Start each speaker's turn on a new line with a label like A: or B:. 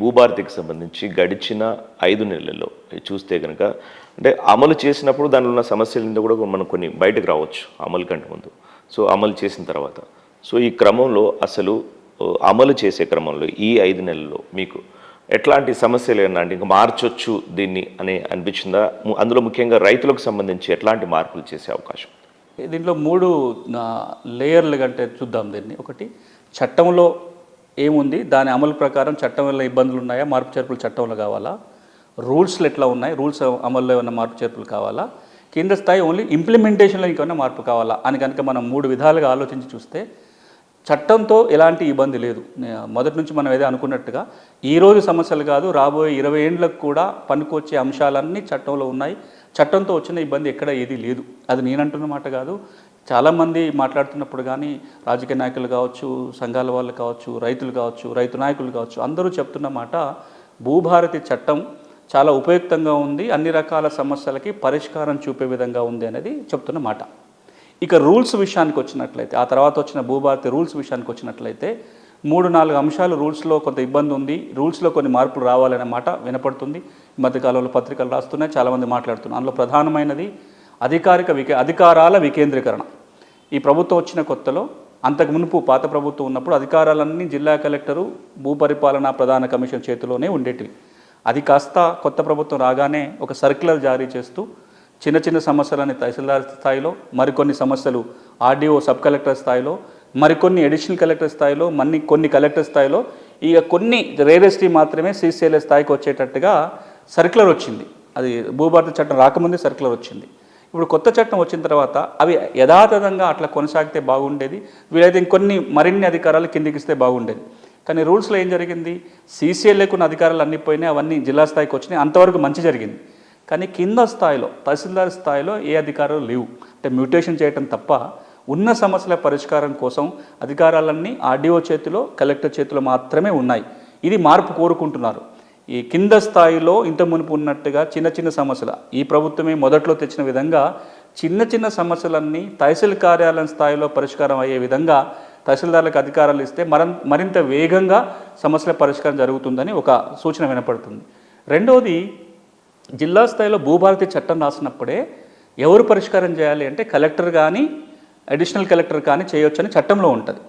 A: భూభారతికి సంబంధించి గడిచిన ఐదు నెలల్లో. చూస్తే కనుక అంటే అమలు చేసినప్పుడు దానిలో ఉన్న సమస్యల నుండి కూడా మనం కొన్ని బయటకు రావచ్చు అమలు కంటే ముందు. సో అమలు చేసిన తర్వాత. సో ఈ క్రమంలో అసలు అమలు చేసే క్రమంలో ఈ ఐదు నెలల్లో మీకు ఎట్లాంటి సమస్యలు ఏమన్నా అంటే ఇంకా మార్చొచ్చు దీన్ని అని అనిపించిందా? అందులో ముఖ్యంగా రైతులకు సంబంధించి ఎట్లాంటి మార్పులు చేసే అవకాశం
B: దీంట్లో మూడు లేయర్లు కంటే చూద్దాం దీన్ని. ఒకటి చట్టంలో ఏముంది? దాని అమలు ప్రకారం చట్టం వల్ల ఇబ్బందులు ఉన్నాయా? మార్పు చేర్పులు చట్టంలో కావాలా? రూల్స్లు ఎట్లా ఉన్నాయి? రూల్స్ అమల్లో ఏమైనా మార్పు చేర్పులు కావాలా? కేంద్ర స్థాయి ఓన్లీ ఇంప్లిమెంటేషన్లో ఇంకేమైనా మార్పు కావాలా? అని కనుక మనం మూడు విధాలుగా ఆలోచించి చూస్తే చట్టంతో ఎలాంటి ఇబ్బంది లేదు. మొదటి నుంచి మనం ఏదో అనుకున్నట్టుగా ఈ రోజు సమస్యలు కాదు రాబోయే ఇరవై ఏండ్లకు కూడా పనికొచ్చే అంశాలన్నీ చట్టంలో ఉన్నాయి. చట్టంతో వచ్చిన ఇబ్బంది ఎక్కడ ఏది లేదు. అది నేనంటున్న మాట కాదు. చాలామంది మాట్లాడుతున్నప్పుడు కానీ రాజకీయ నాయకులు కావచ్చు సంఘాల వాళ్ళు కావచ్చు రైతులు కావచ్చు రైతు నాయకులు కావచ్చు అందరూ చెప్తున్న మాట భూభారతి చట్టం చాలా ఉపయుక్తంగా ఉంది అన్ని రకాల సమస్యలకి పరిష్కారం చూపే విధంగా ఉంది అనేది చెప్తున్న మాట. ఇక రూల్స్ విషయానికి వచ్చినట్లయితే ఆ తర్వాత వచ్చిన భూభారతి రూల్స్ విషయానికి వచ్చినట్లయితే మూడు నాలుగు అంశాలు రూల్స్లో కొంత ఇబ్బంది ఉంది రూల్స్లో కొన్ని మార్పులు రావాలనే మాట వినపడుతుంది. ఈ మధ్యకాలంలో పత్రికలు రాస్తున్నాయి చాలామంది మాట్లాడుతున్నారు. అందులో ప్రధానమైనది అధికారిక వికే అధికారాల వికేంద్రీకరణ. ఈ ప్రభుత్వం వచ్చిన కొత్తలో అంతకు మునుపు పాత ప్రభుత్వం ఉన్నప్పుడు అధికారాలన్నీ జిల్లా కలెక్టరు భూపరిపాలన ప్రధాన కమిషన్ చేతిలోనే ఉండేటివి. అది కాస్త కొత్త ప్రభుత్వం రాగానే ఒక సర్క్యులర్ జారీ చేస్తూ చిన్న చిన్న సమస్యలని తహసీల్దార్ స్థాయిలో మరికొన్ని సమస్యలు ఆర్డీఓ సబ్ కలెక్టర్ స్థాయిలో మరికొన్ని అడిషనల్ కలెక్టర్ స్థాయిలో మన్ని కొన్ని కలెక్టర్ స్థాయిలో ఇక కొన్ని రేరెస్టీ మాత్రమే సీసీఎల్ఏ స్థాయికి వచ్చేటట్టుగా సర్క్యులర్ వచ్చింది. అది భూభారత చట్టం రాకముందే సర్క్యులర్ వచ్చింది. ఇప్పుడు కొత్త చట్టం వచ్చిన తర్వాత అవి యథాతథంగా అట్లా కొనసాగితే బాగుండేది. వీలైతే ఇంకొన్ని మరిన్ని అధికారాలు కిందికి ఇస్తే బాగుండేది. కానీ రూల్స్లో ఏం జరిగింది? సీసీఎల్ఏకు ఉన్న అధికారాలు అన్నీ పోయినాయి అవన్నీ జిల్లా స్థాయికి వచ్చినాయి అంతవరకు మంచి జరిగింది. కానీ కింద స్థాయిలో తహసీల్దార్ స్థాయిలో ఏ అధికారాలు లేవు. అంటే మ్యూటేషన్ చేయటం తప్ప ఉన్న సమస్యల పరిష్కారం కోసం అధికారాలన్నీ ఆర్డీఓ చేతిలో కలెక్టర్ చేతిలో మాత్రమే ఉన్నాయి. ఇది మార్పు కోరుకుంటున్నారు. ఈ కింద స్థాయిలో ఇంత మునుపు ఉన్నట్టుగా చిన్న చిన్న సమస్యలు. ఈ ప్రభుత్వమే మొదట్లో తెచ్చిన విధంగా చిన్న చిన్న సమస్యలన్నీ తహసీల్ కార్యాలయం స్థాయిలో పరిష్కారం అయ్యే విధంగా తహసీల్దార్లకు అధికారాలు ఇస్తే మరం మరింత వేగంగా సమస్యల పరిష్కారం జరుగుతుందని ఒక సూచన వినపడుతుంది. రెండవది జిల్లా స్థాయిలో భూభారతి చట్టం రాసినప్పుడే ఎవరు పరిష్కారం చేయాలి అంటే కలెక్టర్ కానీ అడిషనల్ కలెక్టర్ కానీ చేయొచ్చని చట్టంలో ఉంటుంది.